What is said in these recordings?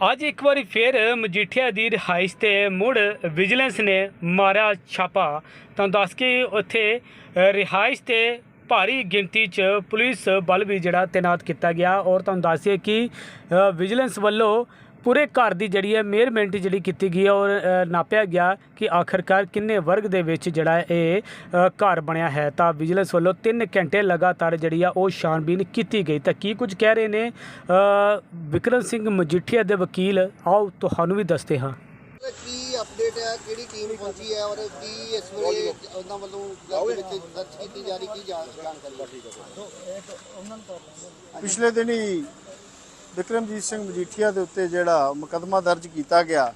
ਅੱਜ ਇੱਕ ਵਾਰੀ ਫਿਰ ਮਜੀਠੀਆ ਦੀ ਰਿਹਾਇਸ਼ ਤੇ ਮੁੜ ਵਿਜੀਲੈਂਸ ਨੇ ਮਾਰਿਆ ਛਾਪਾ। ਤਾਂ ਦੱਸ ਕੇ ਉੱਥੇ ਰਿਹਾਇਸ਼ ਤੇ ਭਾਰੀ ਗਿਣਤੀ 'ਚ ਪੁਲਿਸ ਬਲ ਵੀ ਜਿਹੜਾ ਤਾਇਨਾਤ ਕੀਤਾ ਗਿਆ ਔਰ ਤੁਹਾਨੂੰ ਦੱਸਿਏ ਕਿ ਵਿਜੀਲੈਂਸ ਵੱਲੋਂ ਪੂਰੇ ਘਰ ਦੀ ਜਿਹੜੀ ਹੈ ਮੇਅਰਮੈਂਟ ਜਿਹੜੀ ਕੀਤੀ ਗਈ ਹੈ ਔਰ ਨਾਪਿਆ ਗਿਆ ਕਿ ਆਖਰਕਾਰ ਕਿੰਨੇ ਵਰਗ ਦੇ ਵਿੱਚ ਜਿਹੜਾ ਇਹ ਘਰ ਬਣਿਆ ਹੈ। ਤਾਂ ਵਿਜੀਲੈਂਸ ਵੱਲੋਂ 3 ਘੰਟੇ ਲਗਾਤਾਰ ਜਿਹੜੀ ਆ ਉਹ ਛਾਣਬੀਨ ਕੀਤੀ ਗਈ। ਤਾਂ ਕੀ ਕੁਝ ਕਹਿ ਰਹੇ ਨੇ ਅ, ਵਿਕਰਮ ਸਿੰਘ ਮਜੀਠੀਆ ਦੇ ਵਕੀਲ? ਆਓ ਤੁਹਾਨੂੰ ਵੀ ਦੱਸਦੇ ਹਾਂ। ਕੀ ਅਪਡੇਟ ਹੈ? ਕਿਹੜੀ ਟੀਮ ਪਹੁੰਚੀ ਹੈ? ਔਰ ਕੀ ਇਸ ਵੇਲੇ ਉਹਨਾਂ ਵੱਲੋਂ ਗੱਲ ਵਿੱਚ ਕੀਤੀ ਜਾ ਰਹੀ ਕੀ ਜਾਣ- ਜਾਣਕਾਰੀ ਪਿਛਲੇ ਦਿਨੀ ਵਿਕਰਮਜੀਤ ਸਿੰਘ ਮਜੀਠੀਆ ਦੇ ਉੱਤੇ ਜਿਹੜਾ ਮੁਕੱਦਮਾ ਦਰਜ ਕੀਤਾ ਗਿਆ,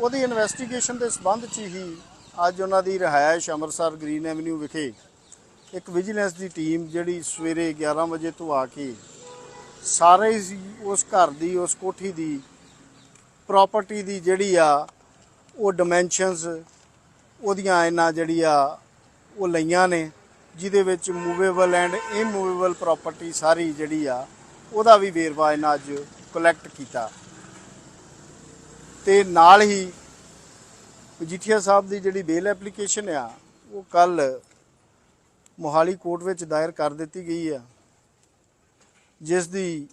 ਉਹਦੀ ਇਨਵੈਸਟੀਗੇਸ਼ਨ ਦੇ ਸਬੰਧ 'ਚ ਹੀ ਅੱਜ ਉਹਨਾਂ ਦੀ ਰਿਹਾਇਸ਼ ਅੰਮ੍ਰਿਤਸਰ ਗ੍ਰੀਨ ਐਵਨਿਊ ਵਿਖੇ ਇੱਕ ਵਿਜੀਲੈਂਸ ਦੀ ਟੀਮ ਜਿਹੜੀ ਸਵੇਰੇ 11 ਵਜੇ ਤੋਂ ਆ ਕੇ ਸਾਰੇ ਉਸ ਘਰ ਦੀ, ਉਸ ਕੋਠੀ ਦੀ ਪ੍ਰਾਪਰਟੀ ਦੀ ਜਿਹੜੀ ਆ, ਉਹ ਡਾਈਮੈਂਸ਼ਨਸ ਉਹਦੀਆਂ ਇਹਨਾਂ ਜਿਹੜੀ ਆ, ਉਹ ਲਈਆਂ ਨੇ, ਜਿਹਦੇ ਵਿੱਚ ਮੂਵੇਬਲ ਐਂਡ ਇਮੂਵੇਬਲ ਪ੍ਰਾਪਰਟੀ ਸਾਰੀ ਜਿਹੜੀ ਆ ਉਹਦਾ ਵੀ ਵੇਰਵਾ ਇਹਨਾਂ ਅੱਜ ਕਲੈਕਟ ਕੀਤਾ। ਤੇ ਨਾਲ ਹੀ ਮਜੀਠੀਆ ਸਾਹਿਬ ਦੀ ਜਿਹੜੀ ਬੇਲ ਐਪਲੀਕੇਸ਼ਨ ਆ, ਉਹ ਕੱਲ ਮੋਹਾਲੀ ਕੋਰਟ ਵਿੱਚ ਦਾਇਰ ਕਰ ਦਿੱਤੀ ਗਈ ਆ। ਜਿਸ ਦੀ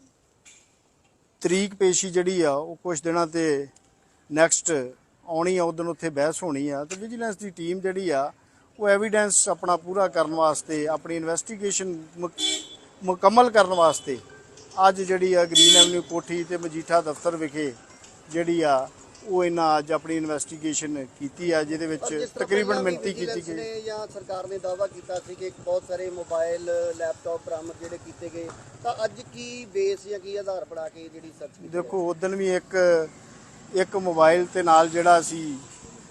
ਤਰੀਕ ਪੇਸ਼ੀ ਜਿਹੜੀ ਆ, ਉਹ ਕੁਝ ਦਿਨਾਂ ਤੇ ਨੈਕਸਟ ਆਉਣੀ ਆ, ਉਦੋਂ ਉੱਥੇ ਬਹਿਸ ਹੋਣੀ ਆ। ਤੇ ਵਿਜੀਲੈਂਸ ਦੀ ਟੀਮ ਜਿਹੜੀ ਆ, ਉਹ ਐਵੀਡੈਂਸ ਆਪਣਾ ਪੂਰਾ ਕਰਨ ਵਾਸਤੇ, ਆਪਣੀ ਇਨਵੈਸਟੀਗੇਸ਼ਨ ਮੁਕੰਮਲ ਕਰਨ ਵਾਸਤੇ ਅੱਜ ਜਿਹੜੀ ਆ ਗ੍ਰੀਨ ਐਵਨਿਊ ਕੋਠੀ ਤੇ ਮਜੀਠਾ ਦਫ਼ਤਰ ਵਿਖੇ ਜਿਹੜੀ ਆ ਉਹ ਇਹਨਾਂ ਅੱਜ ਆਪਣੀ ਇਨਵੈਸਟੀਗੇਸ਼ਨ ਕੀਤੀ ਆ ਜਿਹਦੇ ਵਿੱਚ ਤਕਰੀਬਨ ਮਿਣਤੀ ਕੀਤੀ ਗਈ। ਜਾਂ ਸਰਕਾਰ ਨੇ ਦਾਅਵਾ ਕੀਤਾ ਸੀ ਕਿ ਬਹੁਤ ਸਾਰੇ ਮੋਬਾਈਲ ਲੈਪਟਾਪ ਬਰਾਮਦ ਜਿਹੜੇ ਕੀਤੇ ਗਏ ਤਾਂ ਅੱਜ ਕੀ ਬੇਸ ਜਾਂ ਕੀ ਆਧਾਰ ਬਣਾ ਕੇ ਜਿਹੜੀ ਸਰਚ ਦੇਖੋ ਉਦੋਂ ਵੀ ਇੱਕ ਇੱਕ ਮੋਬਾਈਲ ਤੇ ਨਾਲ ਜਿਹੜਾ ਸੀ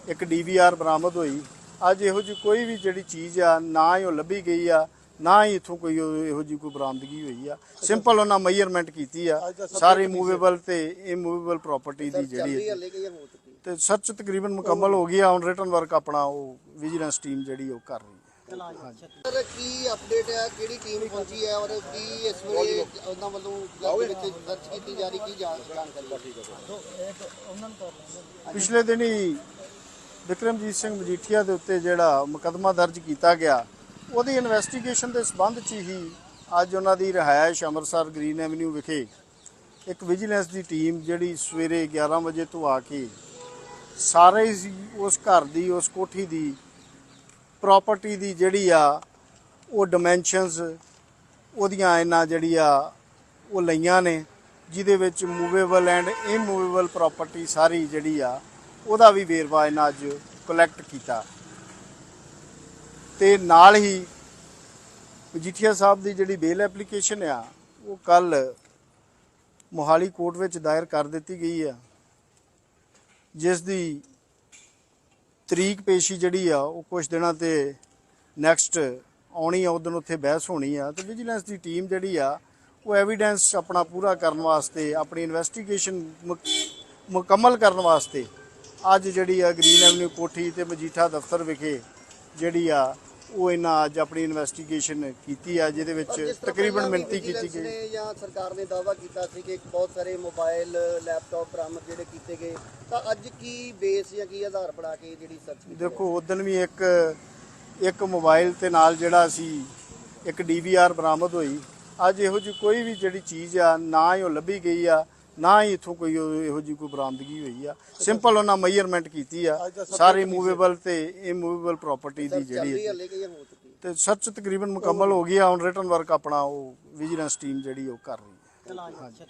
ਇੱਕ ਡੀਵੀਆਰ ਬਰਾਮਦ ਹੋਈ। ਅੱਜ ਇਹੋ ਜਿਹੀ ਕੋਈ ਵੀ ਜਿਹੜੀ ਚੀਜ਼ ਆ ਨਾ ਹੀ ਉਹ ਲੱਭੀ ਗਈ ਆ ਨਾ ਹੀ ਇਥੋਂ ਕੋਈ ਉਹ- ਇਹੋ ਜਿਹੀ ਕੋਈ ਬਰਾਮਦਗੀ ਹੋਈ ਆ। ਸਿੰਪਲ ਉਹਨਾਂ ਮੈਜ਼ਰਮੈਂਟ ਕੀਤੀ ਆ। ਸਾਰੀ ਮੂਵੇਬਲ ਤੇ ਇਮੂਵੇਬਲ ਪ੍ਰਾਪਰਟੀ ਦੀ ਜਿਹੜੀ ਹੈ ਹਲੇ ਕਿ ਜਾਂ ਹੋ ਚੁੱਕੀ ਤੇ ਸਰਚ ਤਕਰੀਬਨ ਮੁਕੰਮਲ ਹੋ ਗਈ ਆ। ਹੁਣ ਰਿਟਰਨ ਵਰਕ ਆਪਣਾ ਉਹ ਵਿਜੀਲੈਂਸ ਟੀਮ ਜਿਹੜੀ ਉਹ ਕਰ ਰਹੀ ਹੈ। ਸਰ ਕੀ ਅਪਡੇਟ ਹੈ ਕਿਹੜੀ ਟੀਮ ਪਹੁੰਚੀ ਹੈ? ਔਰ ਕੀ ਇਸ ਵੇਲੇ ਉਹਨਾਂ ਵੱਲੋਂ ਗੱਲ ਵਿੱਚ ਸਰਚ ਕੀਤੀ ਜਾ ਰਹੀ? ਕੀ ਜਾਣ- ਜਾਣਕਾਰੀ ਪਿਛਲੇ ਦਿਨੀ ਵਿਕਰਮਜੀਤ ਸਿੰਘ ਮਜੀਠੀਆ ਦੇ ਉੱਤੇ ਜਿਹੜਾ ਮੁਕੱਦਮਾ ਦਰਜ ਕੀਤਾ ਗਿਆ ਉਹਦੀ ਇਨਵੈਸਟੀਗੇਸ਼ਨ ਦੇ ਸਬੰਧ 'ਚ ਹੀ ਅੱਜ ਉਹਨਾਂ ਦੀ ਰਿਹਾਇਸ਼ ਅੰਮ੍ਰਿਤਸਰ ਗ੍ਰੀਨ ਐਵਨਿਊ ਵਿਖੇ ਇੱਕ ਵਿਜੀਲੈਂਸ ਦੀ ਟੀਮ ਜਿਹੜੀ ਸਵੇਰੇ 11 ਵਜੇ ਤੋਂ ਆ ਕੇ ਸਾਰੇ ਉਸ ਘਰ ਦੀ, ਉਸ ਕੋਠੀ ਦੀ ਪ੍ਰਾਪਰਟੀ ਦੀ ਜਿਹੜੀ ਆ, ਉਹ ਡਾਈਮੈਂਸ਼ਨਸ ਉਹਦੀਆਂ ਇਹਨਾਂ ਜਿਹੜੀ ਆ, ਉਹ ਲਈਆਂ ਨੇ, ਜਿਹਦੇ ਵਿੱਚ ਮੂਵੇਬਲ ਐਂਡ ਇਮੂਵੇਬਲ ਪ੍ਰਾਪਰਟੀ ਸਾਰੀ ਜਿਹੜੀ ਆ, ਉਹਦਾ ਵੀ ਵੇਰਵਾ ਇਹਨਾਂ ਅੱਜ ਕਲੈਕਟ ਕੀਤਾ। ਤੇ ਨਾਲ ਹੀ ਮਜੀਠੀਆ ਸਾਹਿਬ ਦੀ ਜਿਹੜੀ ਬੇਲ ਐਪਲੀਕੇਸ਼ਨ ਆ, ਉਹ ਕੱਲ ਮੋਹਾਲੀ ਕੋਰਟ ਵਿੱਚ ਦਾਇਰ ਕਰ ਦਿੱਤੀ ਗਈ ਆ। ਜਿਸ ਦੀ ਤਰੀਕ ਪੇਸ਼ੀ ਜਿਹੜੀ ਆ, ਉਹ ਕੁਝ ਦਿਨਾਂ ਤੇ ਨੈਕਸਟ ਆਉਣੀ ਆ ਉਦੋਂ ਉੱਥੇ ਬਹਿਸ ਹੋਣੀ ਆ। ਤੇ ਵਿਜੀਲੈਂਸ ਦੀ ਟੀਮ ਜਿਹੜੀ ਆ, ਉਹ ਐਵੀਡੈਂਸ ਆਪਣਾ ਪੂਰਾ ਕਰਨ ਵਾਸਤੇ, ਆਪਣੀ ਇਨਵੈਸਟੀਗੇਸ਼ਨ ਮੁਕੰਮਲ ਕਰਨ ਵਾਸਤੇ ਅੱਜ ਜਿਹੜੀ ਆ ਗ੍ਰੀਨ ਐਵਨਿਊ ਕੋਠੀ ਤੇ ਮਜੀਠਾ ਦਫ਼ਤਰ ਵਿਖੇ ਜਿਹੜੀ ਆ ਉਹ ਇਹਨਾਂ ਅੱਜ ਆਪਣੀ ਇਨਵੈਸਟੀਗੇਸ਼ਨ ਕੀਤੀ ਆ ਜਿਹਦੇ ਵਿੱਚ ਤਕਰੀਬਨ ਮਿਣਤੀ ਕੀਤੀ ਗਈ। ਜਾਂ ਸਰਕਾਰ ਨੇ ਦਾਅਵਾ ਕੀਤਾ ਸੀ ਕਿ ਬਹੁਤ ਸਾਰੇ ਮੋਬਾਈਲ ਲੈਪਟਾਪ ਬਰਾਮਦ ਜਿਹੜੇ ਕੀਤੇ ਗਏ ਤਾਂ ਅੱਜ ਕੀ ਬੇਸ ਜਾਂ ਕੀ ਆਧਾਰ ਬਣਾ ਕੇ ਜਿਹੜੀ ਸਰਚ ਦੇਖੋ ਉਦੋਂ ਵੀ ਇੱਕ ਇੱਕ ਮੋਬਾਈਲ ਤੇ ਨਾਲ ਜਿਹੜਾ ਸੀ ਇੱਕ ਡੀਵੀਆਰ ਬਰਾਮਦ ਹੋਈ। ਅੱਜ ਇਹੋ ਜਿਹੀ ਕੋਈ ਵੀ ਜਿਹੜੀ ਚੀਜ਼ ਆ ਨਾ ਹੀ ਉਹ ਲੱਭੀ ਗਈ ਆ। ਨਾ ਹੀ ਇਥੋਂ ਕੋਈ ਉਹ- ਇਹੋ ਜਿਹੀ ਕੋਈ ਬਰਾਮਦਗੀ ਹੋਈ ਆ। ਸਿੰਪਲ ਉਹਨਾਂ ਮੈਜ਼ਰਮੈਂਟ ਕੀਤੀ ਆ। ਸਾਰੀ ਮੂਵੇਬਲ ਤੇ ਇਮੂਵੇਬਲ ਪ੍ਰਾਪਰਟੀ ਦੀ ਜਿਹੜੀ ਹੈ ਹਲੇ ਕਿ ਜਾਂ ਹੋ ਚੁੱਕੀ ਤੇ ਸਰਚ ਤਕਰੀਬਨ ਮੁਕੰਮਲ ਹੋ ਗਈ ਆ। ਹੁਣ ਰਿਟਰਨ ਵਰਕ ਆਪਣਾ ਉਹ ਵਿਜੀਲੈਂਸ ਟੀਮ ਜਿਹੜੀ ਉਹ ਕਰ ਰਹੀ ਹੈ। ਹਾਂਜੀ